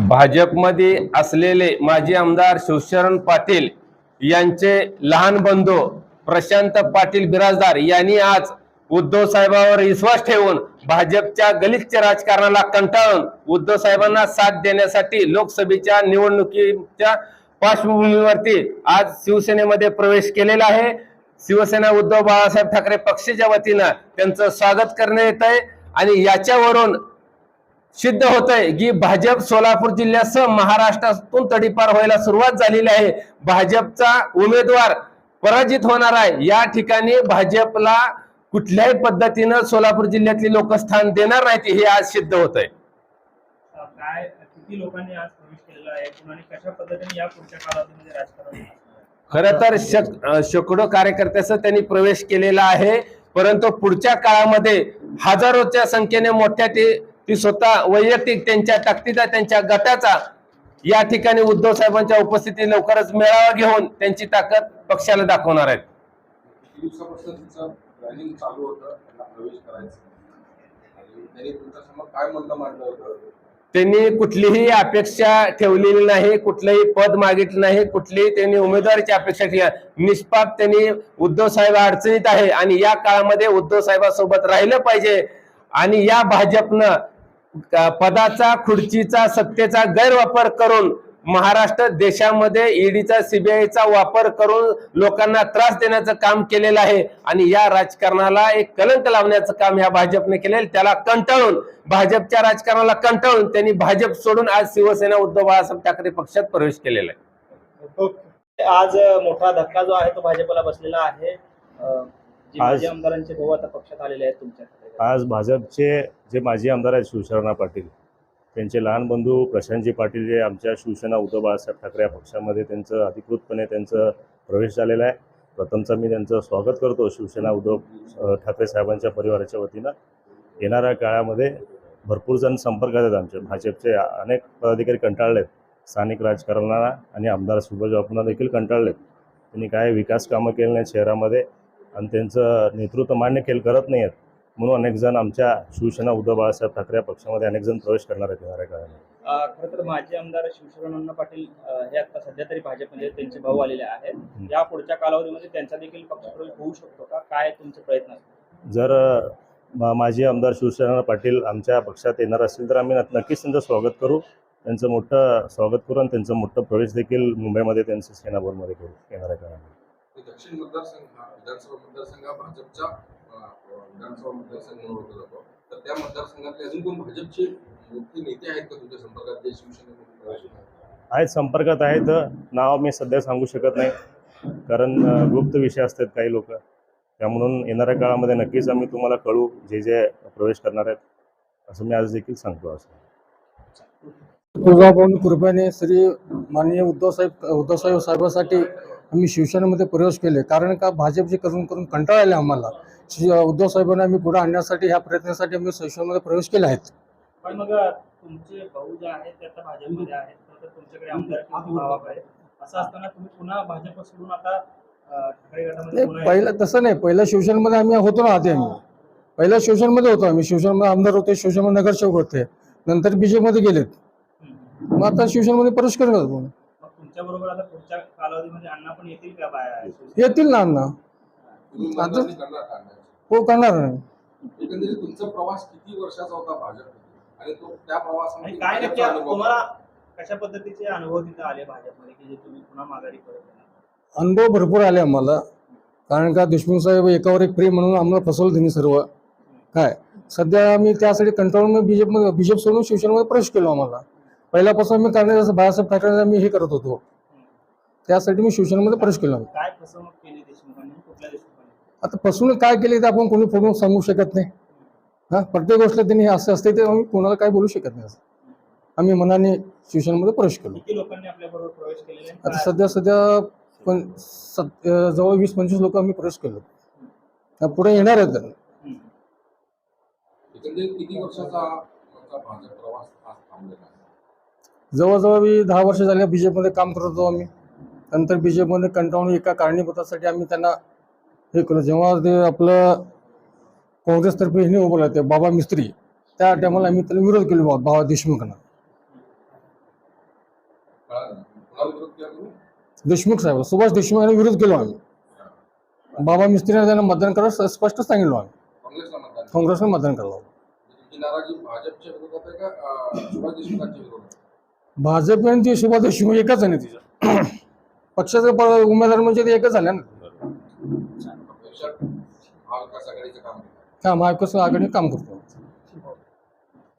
भाजपमध्ये असलेले माजी आमदार शिवशरण पाटील यांचे लहान बंधू प्रशांत पाटील बिराजदार यांनी आज उद्धव साहेबांवर विश्वास ठेवून भाजपच्या गलिच्छ राजकारणाला कंटाळून उद्धव साहेबांना साथ देण्यासाठी लोकसभेच्या निवडणुकीच्या पार्श्वभूमीवरती आज शिवसेनेमध्ये प्रवेश केलेला आहे. शिवसेना उद्धव बाळासाहेब ठाकरे पक्षाच्या वतीनं त्यांचं स्वागत करण्यात येत आहे आणि याच्यावरून सिद्ध होत आहे की भाजप सोलापूर जिल्ह्यासह महाराष्ट्रातून तडीपार व्हायला सुरुवात झालेली आहे. भाजपचा उमेदवार पराजित होणार आहे. या ठिकाणी भाजपला कुठल्याही पद्धतीनं सोलापूर जिल्ह्यातली लोक स्थान देणार नाहीत हे आज सिद्ध होत आहे काय किती लोकांनी आज प्रवेश केलेला आहे? आणि कशा पद्धतीने या पुढच्या कालावधीमध्ये राजकारण होणार? खर तर शेकडो कार्यकर्त्याचा त्यांनी प्रवेश केलेला आहे. परंतु पुढच्या काळामध्ये हजारोच्या संख्येने मोठ्या ते ती स्वतः वैयक्तिक त्यांच्या ताकदीचा त्यांच्या गटाचा या ठिकाणी उद्धव साहेबांच्या उपस्थितीत लवकरच मेळावा घेऊन त्यांची ताकद पक्षाला दाखवणार आहेत. त्यांना कुठलीही अपेक्षा ठेवलेली नाही कुठलंही पद मागितलं नाही कुठलीही त्यांनी उमेदवारीची अपेक्षा केली नाही. निष्पाप त्यांनी उद्धव साहेब अडचणीत आहे आणि या काळामध्ये उद्धव साहेबांसोबत राहिलं पाहिजे. आणि या भाजपनं पदाचा खुर्चीचा सत्तेचा गैरवापर करून महाराष्ट्र देशामध्ये ईडीचा सीबीआयचा वापर करून लोकांना त्रास देण्याचं काम केलेलं आहे आणि या राजकारणाला एक कलंक लावण्याचं काम ह्या भाजपने केलेलं त्याला कंटाळून भाजपच्या राजकारणाला कंटाळून त्यांनी भाजप सोडून आज शिवसेना उद्धव बाळासाहेब ठाकरे पक्षात प्रवेश केलेला आहे. आज मोठा धक्का जो आहे तो भाजपला बसलेला आहे. आज- आमदारांचे भाऊ आता पक्षात आलेले आहेत तुमच्याकडे. आज भाजपचे जे माजी आमदार आहेत शिवशरणा पाटील त्यांचे लहान बंधू प्रशांतजी पाटील जे आमच्या शिवसेना उद्धव बाळासाहेब ठाकरे या पक्षामध्ये त्यांचं अधिकृतपणे त्यांचं प्रवेश झालेला आहे. प्रथमचा मी त्यांचं स्वागत करतो शिवसेना उद्धव ठाकरे साहेबांच्या परिवाराच्या वतीनं. येणाऱ्या काळामध्ये भरपूर जण संपर्कात आहेत आमचे. भाजपचे अनेक पदाधिकारी कंटाळले आहेत स्थानिक राजकारणाला आणि आमदार सुभाष बापूंना देखील कंटाळलेत. त्यांनी काय विकास कामं केली नाहीत शहरामध्ये? आणि त्यांचं नेतृत्व मान्य केलं करत नाही आहेत म्हणून अनेक जण आमच्या शिवसेना उद्धव बाळासाहेब ठाकरे या पक्षामध्ये अनेक जण प्रवेश करणार आहेत येणाऱ्या काळामध्ये. खरं तर माजी आमदार शिवशरण पाटील हे आता सध्या तरी भाजपमध्ये त्यांचे भाऊ आलेले आहेत. या पुढच्या कालावधीमध्ये त्यांचा देखील पक्षप्रवेश होऊ शकतो का? काय तुमचे प्रयत्न? जर माजी आमदार शिवसेना पाटील आमच्या पक्षात येणार असतील तर आम्ही नक्- नक्कीच त्यांचं स्वागत करू. त्यांचं मोठं स्वागत करू आणि त्यांचं मोठं प्रवेश देखील मुंबईमध्ये त्यांचं सेनाभरमध्ये करू येणाऱ्या काळामध्ये. दक्षिण मतदारसंघ हा विधानसभा मतदारसंघ हा भाजपचा विधानसभा मतदारसंघ म्हणून ओळखला जातो. तर त्या मतदारसंघातले अजून कोण भाजपचे मोठे नेते आहेत का तुमच्या संपर्कात? जे करतात? आहेत संपर्कात आहेत. नाव मी सध्या सांगू शकत नाही. कारण गुप्त विषय असतात काही लोक. त्यामुळं येणाऱ्या काळामध्ये नक्कीच आम्ही तुम्हाला कळू जे जे प्रवेश करणार आहेत. असं मी आज देखील सांगतो असं. तुळजाभवानी कृपेने श्री माननीय उद्धव साहेब उद्धव साहेब साहेबांसाठी आम्ही शिवसेनेमध्ये प्रवेश केले. कारण का? भाजपचे करून करून कंटाळा आले आम्हाला. उद्धव साहेबांना आम्ही पुढे आणण्यासाठी ह्या प्रयत्नासाठी आम्ही शिवसेनेमध्ये प्रवेश केले आहेत पण मग तुमचे भाऊ जे आहेत ते आता भाजपमध्ये आहेत. तर तुमच्याकडे आमदार किंवा भाव आहे असं असताना तुम्ही पुन्हा भाजप सोडून आता अं, ठाकरे गटामध्ये नाही पुन्हा पहिलं तसं नाही. पहिल्या शिवसेनेमध्ये आम्ही होतो ना आधी आम्ही. पहिल्या शिवसेनेमध्ये होतो आम्ही. शिवसेनेमध्ये आमदार होते शिवसेनेमध्ये नगरसेवक होते. नंतर बीजेपीमध्ये गेलेत. मग आता शिवसेनेमध्ये प्रवेश मग तुमच्या बरोबर आता पुढच्या कालावधीमध्ये अण्णा पण येतील का बाहेर येतील ना अण्णा. आता-? हो करणार नाही एकंदरीत तुमचा प्रवास किती वर्षाचा होता भाजप आणि तो त्या आणि काय नक्की भाजपचा अनुभव तुम्हाला कशा पद्धतीचे अनुभव तिथे आले भाजपमध्ये की जे तुम्ही पुन्हा माघारी परत येणार? अनुभव भरपूर आले आम्हाला. कारण का देशमुख साहेब एकावर एक प्रेम म्हणून आम्हाला फसवलं त्यांनी सर्व. काय? सध्या आम्ही त्यासाठी कंटाळून बीजेपमध्ये बीजेप सोडून शिवसेनेमध्ये प्रवेश केलो आम्हाला. पहिल्यापासून आम्ही करण्याचं असं बाळासाहेब ठाकरे आम्ही हे करत होतो. त्यासाठी मी शिवसेनेमध्ये प्रवेश केलो. काय फसवणूक केली देशमुखांनी? कुठल्या देशमुखांनी? आता फसवणूक काय केली ते आपण कोणी फोडून सांगू शकत नाही. हा प्रत्येक गोष्ट त्यांनी हे असं असते ते आम्ही कोणाला काय बोलू शकत नाही. असं आम्ही मनाने शिवसेनेमध्ये प्रवेश केलो. लोकांनी प्रवेश केलेले आता काय- सध्या सध्या पण जवळ वीस पंचवीस लोक आम्ही प्रवेश केलो. पुढे येणार आहेत. किती वर्षाचा प्रवास? जवळजवळ मी दहा वर्ष झाले बीजेपमध्ये काम करत होतो आम्ही. नंतर बीजेपमध्ये कंटाळून एका कारणीभूतासाठी आम्ही त्यांना हे केलं. जेव्हा ते आपलं काँग्रेसतर्फे हे उभं राहते बाबा मिस्त्री त्या टायमाला आम्ही त्याला विरोध केलो बाबा बाबा देशमुखांना. देशमुख साहेब सुभाष देशमुख यांना विरोध केलो आम्ही. बाबा मिस्त्रीने त्यांना मतदान करायला स्पष्ट सांगितलं आम्ही. काँग्रेसला मतदान केलं. मतदान करावं. भाजप आणि ते सुभाष देशमुख एकच आहे ना तिचं. पक्षाचे प- उमेदवार म्हणजे ते एकच झाले ना. हा महाविकास आघाडी काम करतो.